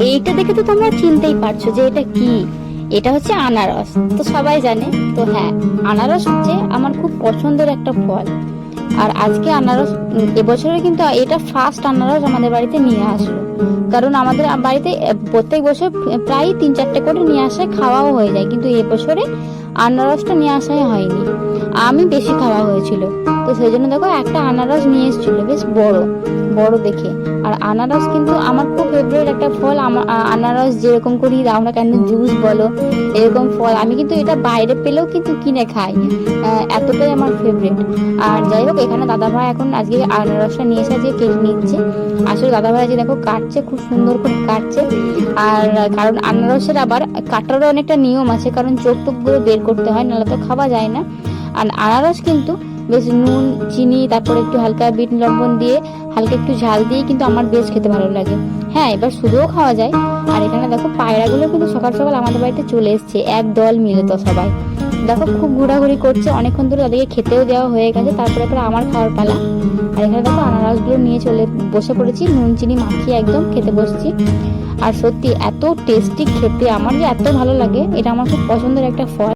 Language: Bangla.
এইটা দেখে তো তোমরা চিনতেই পারছ যে এটা কি। এটা হচ্ছে আনারস। তো সবাই জানে? তো হ্যাঁ আনারস হচ্ছে আমার খুব পছন্দের একটা ফল। আর আজকে আনারস, এবছরে কিন্তু এটা ফার্স্ট আনারস আমাদের বাড়িতে নিয়ে আসলো। কারণ আমাদের বাড়িতে প্রত্যেক বছর প্রায় তিন চারটে করে নিয়ে আসে, খাওয়াও হয়ে যায়। কিন্তু এবছরে আনারসটা নিয়ে আসাই হয়নি। আমি বেশি খাওয়া হয়েছিল। তো সেই জন্য দেখো একটা আনারস নিয়ে এসেছিল, বেশ বড় বড় দেখে। আর আনারস কিন্তু আমার খুব ফেভারিট একটা ফল আমার আনারস যেরকম করি না কেন জুস বলো, এরকম ফল। আমি কিন্তু এটা বাইরে পেলেও কিন্তু কিনে খাই এতটাই আমার ফেভারিট আর যাই হোক, এখানে দাদাভাই এখন আজকে আনারসটা নিয়ে এসে আজকে কেটে নিচ্ছে। আসলে দাদাভাই আজকে দেখো কাটছে, খুব সুন্দর করে কাটছে। আর কারণ আনারসের আবার কাটারও অনেকটা নিয়ম আছে, কারণ চোখ টোকগুলো বের করতে হয়, নাহলে তো খাওয়া যায় না। আর আনারস কিন্তু বেশ নুন, চিনি, তারপরে একটু হালকা বিট লবণ দিয়ে হালকা একটু ঝাল দিয়ে কিন্তু আমার বেশ খেতে ভালো লাগে। হ্যাঁ এবার শুধুও খাওয়া যায়। আর এখানে দেখো পায়রাগুলো কিন্তু সকাল সকাল আমাদের বাড়িতে চলে এসছে, এক দল মিলে তো সবাই। দেখো খুব ঘোরাঘুরি করছে, অনেকক্ষণ ধরে তাদেরকে খেতেও দেওয়া হয়ে গেছে, তারপরে এবার আমার খাওয়ার পালা। আর এখানে দেখো আনারসগুলো নিয়ে চলে বসে পড়েছি, নুন, চিনি মাখিয়ে একদম খেতে বসছি। আর সত্যি এত টেস্টি খেতে আমার যে এত ভালো লাগে, এটা আমার খুব পছন্দের একটা ফল।